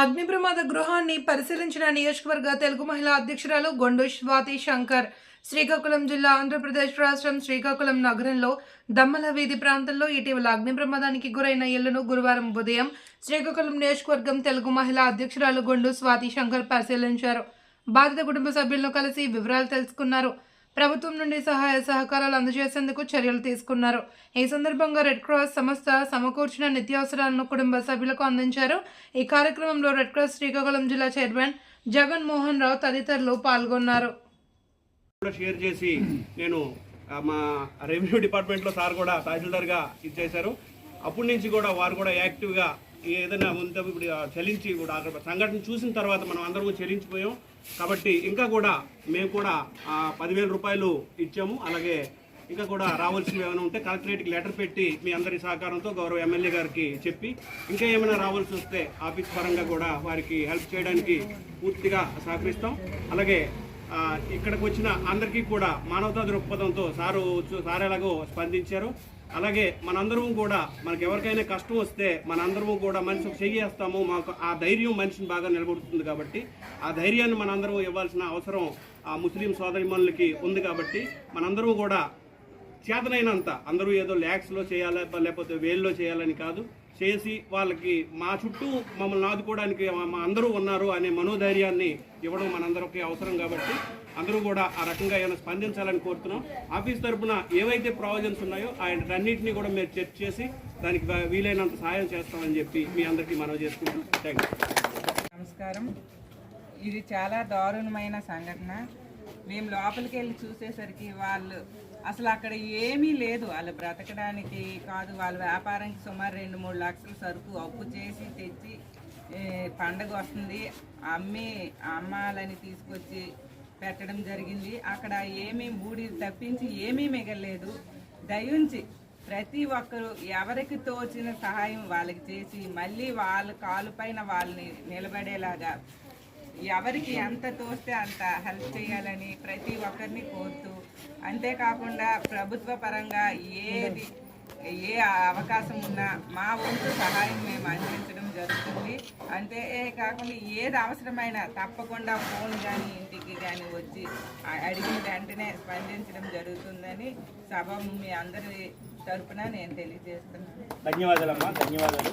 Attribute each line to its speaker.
Speaker 1: అగ్ని ప్రమాద గృహాన్ని పరిశీలించిన నియోజకవర్గ తెలుగు మహిళా అధ్యక్షురాలు గొండు స్వాతి శంకర్. శ్రీకాకుళం జిల్లా ఆంధ్రప్రదేశ్ రాష్ట్రం శ్రీకాకుళం నగరంలో దమ్మల వీధి ప్రాంతంలో ఇటీవల అగ్ని ప్రమాదానికి గురైన ఇళ్ళను గురువారం ఉదయం శ్రీకాకుళం నియోజకవర్గం తెలుగు మహిళా అధ్యక్షురాలు గొండు స్వాతి శంకర్ పరిశీలించారు. బాధిత కుటుంబ సభ్యులను కలిసి వివరాలు తెలుసుకున్నారు. ప్రభుత్వం నుండి సహాయ సహకారాలు అందజేసేందుకు చర్యలు తీసుకున్నారు. ఈ సందర్భంగా రెడ్ క్రాస్ సంస్థ సమకూర్చిన నిత్యావసరాలను కుటుంబ సభ్యులకు అందించారు. ఈ కార్యక్రమంలో రెడ్ క్రాస్ శ్రీకాకుళం జిల్లా చైర్మన్ జగన్ మోహన్ రావు తదితరులు పాల్గొన్నారు.
Speaker 2: షేర్ చేసి నేను మా రెవెన్యూ డిపార్ట్మెంట్లో సార్ కూడా తహసీల్దార్గా ఇచ్చేశారు. అప్పటి నుంచి కూడా వారు కూడా యాక్టివ్గా ఏదైనా ఉంటే ఇప్పుడు చెల్లించి చలించి అక్కడ సంఘటన చూసిన తర్వాత మనం అందరం చెల్లించిపోయాం. కాబట్టి ఇంకా కూడా మేము కూడా పదివేల రూపాయలు ఇచ్చాము. అలాగే ఇంకా కూడా రావాల్సినవి ఏమైనా ఉంటే కలెక్టరేట్కి లెటర్ పెట్టి మీ అందరి సహకారంతో గౌరవ ఎమ్మెల్యే గారికి చెప్పి ఇంకా ఏమైనా రావాల్సి వస్తే ఆఫీస్ పరంగా కూడా వారికి హెల్ప్ చేయడానికి పూర్తిగా సహకరిస్తాం. అలాగే ఇక్కడికి వచ్చిన అందరికీ కూడా మానవతా దృక్పథంతో సారు సార్ ఎలాగో స్పందించారు. అలాగే మనందరం కూడా మనకు ఎవరికైనా కష్టం వస్తే మనందరము కూడా మనిషికి చెయ్యేస్తాము. మాకు ఆ ధైర్యం మనిషిని బాగా నిలబడుతుంది కాబట్టి ఆ ధైర్యాన్ని మనందరం ఇవ్వాల్సిన అవసరం ఆ ముస్లిం సోదరిమణులకి ఉంది కాబట్టి మనందరం కూడా చేతనైనంత అందరూ ఏదో ల్యాక్స్లో చేయాలా లేకపోతే వేల్లో చేయాలని కాదు. చేసి వాళ్ళకి మా చుట్టూ మమ్మల్ని ఆదుకోవడానికి మా- అందరూ ఉన్నారు అనే మనోధైర్యాన్ని ఇవ్వడం మనందరికీ అవసరం కాబట్టి అందరూ కూడా ఆ రకంగా ఏమైనా స్పందించాలని కోరుతున్నాం. ఆఫీస్ తరఫున ఏవైతే ప్రావిజన్స్ ఉన్నాయో అన్నింటినీ కూడా మీరు చర్చ చేసి దానికి వీలైనంత సహాయం చేస్తామని చెప్పి మీ అందరికీ మనవి చేసుకుంటాం థ్యాంక్
Speaker 3: నమస్కారం. ఇది చాలా దారుణమైన సంఘటన. మేము లోపలికి వెళ్ళి చూసేసరికి వాళ్ళు అసలు అక్కడ ఏమీ లేదు. వాళ్ళు బ్రతకడానికి కాదు వాళ్ళ వ్యాపారానికి సుమారు రెండు మూడు లక్షల సరుకు అప్పు చేసి తెచ్చి పండగ వస్తుంది. అమ్మి అమ్మాలని తీసుకొచ్చి పెట్టడం జరిగింది. అక్కడ ఏమీ బూడి తప్పించి ఏమీ మిగలేదు దయించి ప్రతి ఒక్కరు ఎవరికి తోచిన సహాయం వాళ్ళకి చేసి మళ్ళీ వాళ్ళ కాలు పైన వాళ్ళని నిలబడేలాగా ఎవరికి ఎంత తోస్తే అంత హెల్ప్ చేయాలని ప్రతి ఒక్కరిని కోరుతూ అంతేకాకుండా ప్రభుత్వ పరంగా ఏది ఏ అవకాశం ఉన్నా మా వంతు సహాయం మేము అందించడం జరుగుతుంది. అంతే కాకుండా ఏది అవసరమైనా తప్పకుండా ఫోన్ కానీ ఇంటికి కానీ వచ్చి అడిగిన వెంటనే స్పందించడం జరుగుతుందని సభ మీ అందరి తరఫున నేను తెలియజేస్తున్నాను.
Speaker 2: ధన్యవాదాలమ్మా ధన్యవాదాలు.